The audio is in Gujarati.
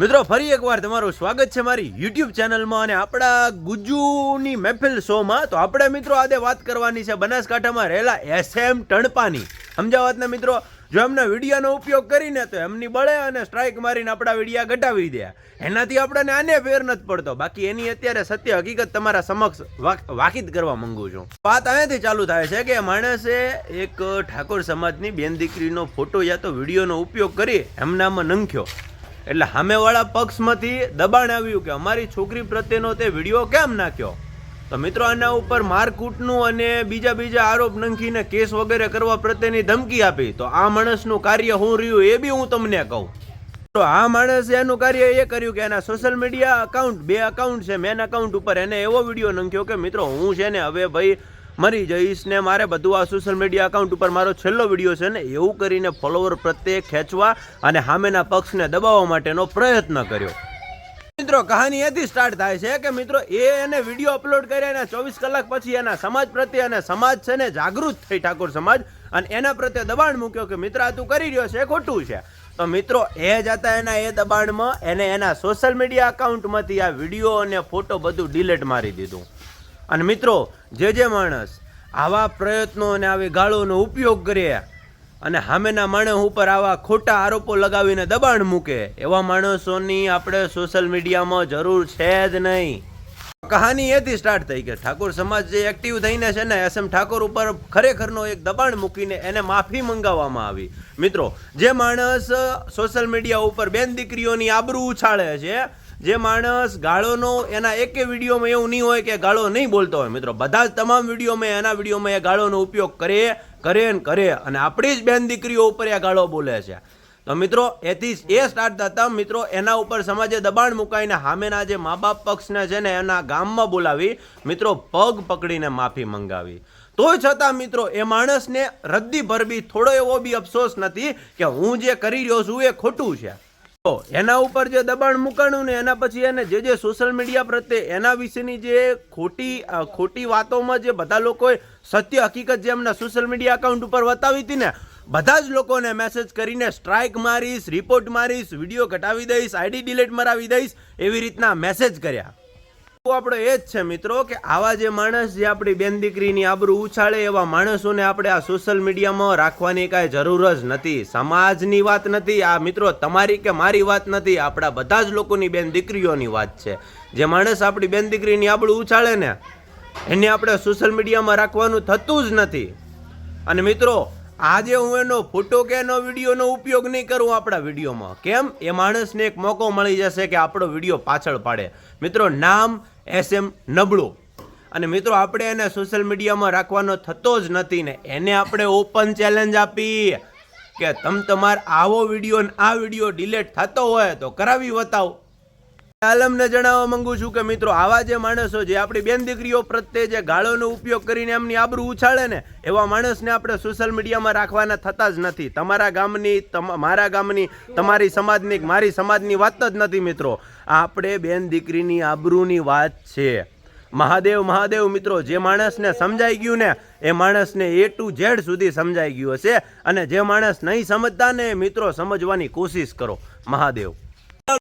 મિત્રો, ફરી એકવાર તમારું સ્વાગત છે મારી યુટ્યુબ ચેનલમાં અને આપણા ગુજુની મહેફિલ શોમાં તો આપણે મિત્રો આજે વાત કરવાની છે બનાસકાંઠામાં રહેલા એસએમ ટણપાની. સમજાવત ને મિત્રો, જો એમના વિડીયાનો ઉપયોગ કરીને તો એમની બળે અને સ્ટ્રાઇક મારીને આપણા વિડીયા ઘટાવી દે. એનાથી આપણને આને ફેર નથી પડતો. બાકી એની અત્યારે સત્ય હકીકત તમારા સમક્ષ વાક- વાકિત કરવા માંગુ છું. વાત અહીંયાથી ચાલુ થાય છે કે માણસે એક ઠાકોર સમાજની બેન દીકરીનો ફોટો યા તો વિડીયોનો ઉપયોગ કરી એમનામાં નંખ્યો. એટલે સામેવાળા પક્ષમાંથી દબાણ આવ્યું કે અમારી છોકરી પ્રત્યેનો તે વીડિયો કેમ નાખ્યો? તો મિત્રો, આના ઉપર મારકૂટનું અને બીજા બીજા આરોપ નંખીને કેસ વગેરે કરવા પ્રત્યેની ધમકી આપી. તો આ માણસનું કાર્ય હું રહ્યું એ બી હું તમને કહું. તો આ માણસે એનું કાર્ય એ કર્યું કે એના સોશિયલ મીડિયા અકાઉન્ટ બે અકાઉન્ટ છે મેન અકાઉન્ટ ઉપર એને એવો વીડિયો નંખ્યો કે, મિત્રો, હું છે ને હવે ભાઈ મરી જઈશ ને મારે બધું આ સોશિયલ મીડિયા અકાઉન્ટ ઉપર મારો છેલ્લો વીડિયો છે ને, એવું કરીને ફોલોવર પ્રત્યે ખેંચવા અને સામેના પક્ષને દબાવવા માટેનો પ્રયત્ન કર્યો. મિત્રો, કહાની એથી સ્ટાર્ટ થાય છે કે મિત્રો, એ એને વીડિયો અપલોડ કર્યા એના ચોવીસ કલાક પછી એના સમાજ પ્રત્યે અને સમાજ છે ને જાગૃત થઈ ઠાકોર સમાજ અને એના પ્રત્યે દબાણ મૂક્યો કે, મિત્ર, આ તું કરી રહ્યો છે, ખોટું છે. તો મિત્રો, એ જતા એના એ દબાણમાં, એને એના સોશિયલ મીડિયા અકાઉન્ટમાંથી આ વીડિયો અને ફોટો બધું ડિલીટ મારી દીધું. અને મિત્રો, જે જે માણસ આવા પ્રયત્નો અને આવી ગાળોનો ઉપયોગ કરે અને સામેના માણસ ઉપર આવા ખોટા આરોપો લગાવીને દબાણ મૂકે, એવા માણસોની આપણે સોશિયલ મીડિયામાં જરૂર છે જ નહીં. કહાની એથી સ્ટાર્ટ થઈ કે ઠાકોર સમાજ જે એક્ટિવ થઈને છે ને, એસ એમ ઠાકોર ઉપર ખરેખરનો એક દબાણ મૂકીને એને માફી મંગાવવામાં આવી. મિત્રો, જે માણસ સોશિયલ મીડિયા ઉપર બેન દીકરીઓની આબરૂ ઉછાળે છે જે માણસ ગાળોનો એના એકે વિડીયોમાં એવું નહીં હોય કે ગાળો નહીં બોલતો હોય. મિત્રો, બધા જ તમામ વિડીયોમાં, એના વિડીયોમાં એ ગાળોનો ઉપયોગ કરે કરે ને કરે. અને આપણી જ બેન દીકરીઓ ઉપર એ ગાળો બોલે છે. તો મિત્રો, એથી એ સ્ટાર્ટ થતા મિત્રો, એના ઉપર સમાજે દબાણ મુકાઈને સામેના જે મા બાપ પક્ષને છે ને એના ગામમાં બોલાવી, મિત્રો, પગ પકડીને માફી મંગાવી. તોય છતાં મિત્રો, એ માણસને રદ્દી ભરબી થોડો એવો બી અફસોસ નથી કે હું જે કરી રહ્યો છું એ ખોટું છે. એના ઉપર જે દબાણ મૂકાણું ને એના પછી એને જે જે સોશિયલ મીડિયા પ્રત્યે એના વિશેની જે ખોટી ખોટી વાતોમાં જે બધા લોકોએ સત્ય હકીકત જે એમના સોશિયલ મીડિયા એકાઉન્ટ ઉપર બતાવી હતી ને, બધા જ લોકોને મેસેજ કરીને સ્ટ્રાઇક મારીશ રિપોર્ટ મારીશ વીડિયો ઘટાવી દઈશ આઈડી ડિલીટ મરાવી દઈશ, એવી રીતના મેસેજ કર્યા. તો આપણે એ જ છે મિત્રો કે આવા જે માણસ જે આપણી બેન દીકરીની આબરૂ ઉછાળે એવા માણસોને આપણે આ સોશિયલ મીડિયામાં રાખવાની કાંઈ જરૂર જ નથી. સમાજની વાત નથી, આ મિત્રો તમારી કે મારી વાત નથી, આપણા બધા જ લોકોની બેન દીકરીઓની વાત છે. જે માણસ આપણી બેન દીકરીની આબરૂ ઉછાળે ને, એને આપણે સોશિયલ મીડિયામાં રાખવાનું થતું જ નથી. અને મિત્રો, આજે હું એનો ફોટો કે એનો વિડીયોનો ઉપયોગ નહીં કરું આપણા વિડીયોમાં. કેમ? એ માણસને એક મોકો મળી જશે કે આપણો વીડિયો પાછળ પાડે. મિત્રો, નામ એસ એમ નબળું. અને મિત્રો, આપણે એને સોશિયલ મીડિયામાં રાખવાનો થતો જ નથી ને, એને આપણે ઓપન ચેલેન્જ આપી કે, તમ તમાર આવો વીડિયો ને આ વીડિયો ડિલેટ થતો હોય તો કરાવી બતાવો. આલમને જણાવવા માંગુ છું કે મિત્રો, આવા જે માણસો જે આપણી બેન દીકરીઓ પ્રત્યે જે ગાળોનો ઉપયોગ કરીને એમની આબરૂ ઉછાળે ને, એવા માણસને આપણે સોશિયલ મીડિયામાં રાખવાના થતા જ નથી. તમારા ગામની મારા ગામની, તમારી સમાજની, મારી સમાજની વાત જ નથી મિત્રો. આપણે બેન દીકરીની આબરૂની વાત છે. મહાદેવ મહાદેવ મિત્રો, જે માણસને સમજાઈ ગયું ને, એ માણસને એ ટુ ઝેડ સુધી સમજાઈ ગયું હશે. અને જે માણસ નહીં સમજતા ને મિત્રો, સમજવાની કોશિશ કરો. મહાદેવ.